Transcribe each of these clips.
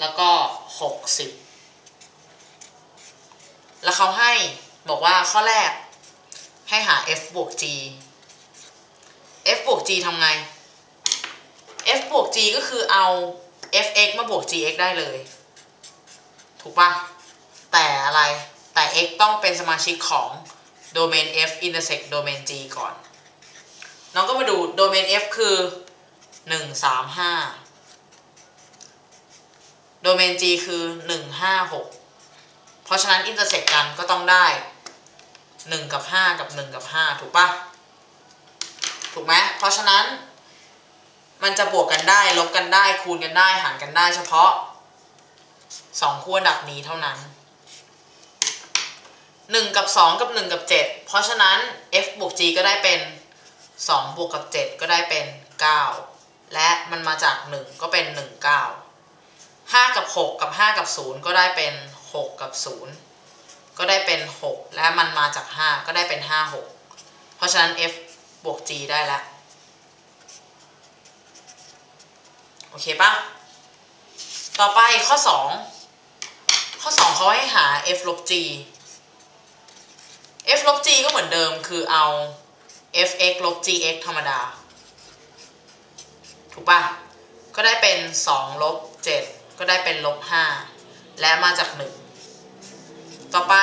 แล้วก็หกสิบแล้วเขาให้บอกว่าข้อแรกให้หา f บวก g f บวก g ทำไง f บวก g ก็คือเอา fx มาบวก gx ได้เลย ถูกปะแต่อะไรแต่ x ต้องเป็นสมาชิกของโดเมน f intersect โดเมน g ก่อน น้องก็มาดูโดเมน f คือ 1 3 5 โดเมน g คือ 1 5 6 เพราะฉะนั้น intersect กันก็ต้องได้ 1 กับ 5 กับ 1 กับ 5 ถูกปะถูกไหมเพราะฉะนั้น มันจะบวกกันได้ ลบกันได้ คูณกันได้ หารกันได้เฉพาะ 2 คู่ดับนี้เท่านั้น 1 กับ 2 กับ 1 กับ 7 เพราะฉะนั้น f บวก g ก็ได้เป็น 2 บวกกับ 7 ก็ได้เป็น 9 และมันมาจาก 1 ก็เป็น 1 9 5 กับ 6 กับ 5 กับ 0 ก็ได้เป็น 6 กับ 0 ก็ได้เป็น 6 และมันมาจาก 5 ก็ได้เป็น 5 6 เพราะฉะนั้น f บวก g ได้แล้วโอเคปะต่อไปข้อ 2 ข้อ 2เขาให้หา f ลบ g f ลบ g ก็เหมือนเดิมคือเอา fx ลบ gx ธรรมดา ถูกปะก็ได้เป็น 2 ลบ 7 ก็ได้เป็นลบ5และมาจาก1ต่อไป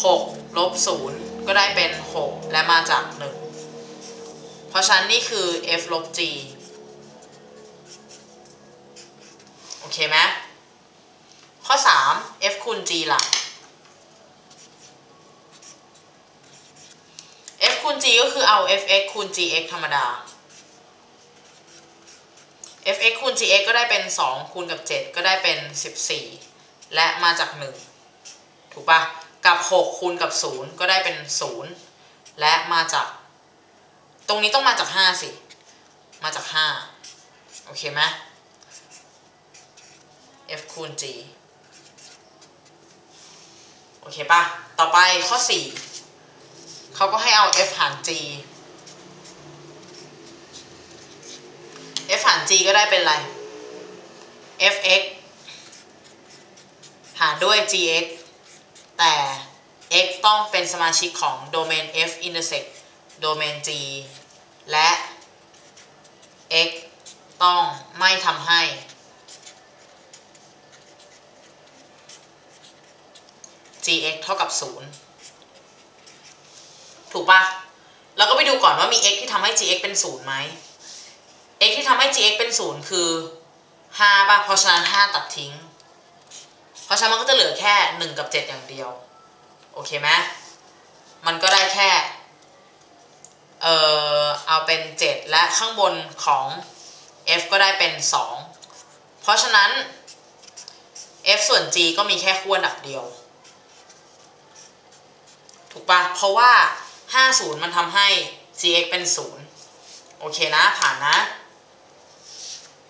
6ลบ0ก็ได้เป็น6และมาจาก1เพราะฉะนั้นนี่คือ f ลบ g โอเคไหมข้อ 3 f คูณ g ล่ะ f คูณ g ก็คือเอา fx คูณ gx ธรรมดา fx คูณ gx ก็ได้เป็น 2 คูณกับ 7 ก็ได้เป็น 14 และมาจาก 1 ถูกปะกับ 6 คูณกับ 0 ก็ได้เป็น 0 และมาจาก ตรงนี้ต้องมาจาก 5 สิ มาจาก 5 โอเคไหม f คูณ g โอเคปะต่อไปข้อ 4 เขาก็ให้เอา f หาร g f หาร g ก็ได้เป็นอะไร fx หารด้วย gx แต่ x ต้องเป็นสมาชิกของโดเมน f intersect โดเมน g และ x ต้องไม่ทำให้ gx เท่ากับ 0 ถูกปะเราก็ไปดูก่อนว่ามี x ที่ทำให้ gx เป็น 0 ไหม x ที่ทำให้ gx เป็น 0 คือ5ป่ะเพราะฉะนั้น 5 ตัดทิ้ง เพราะฉะนั้นมันก็จะเหลือแค่ 1 กับ 7 อย่างเดียว โอเคไหมมันก็ได้แค่เอ่อเอาเป็น 7 และข้างบนของ f ก็ได้เป็น 2 เพราะฉะนั้น f ส่วน g ก็มีแค่คู่อันดับเดียว ถูกปะเพราะว่า 50 มันทำให้ gx เป็น 0 โอเคนะ ผ่านนะ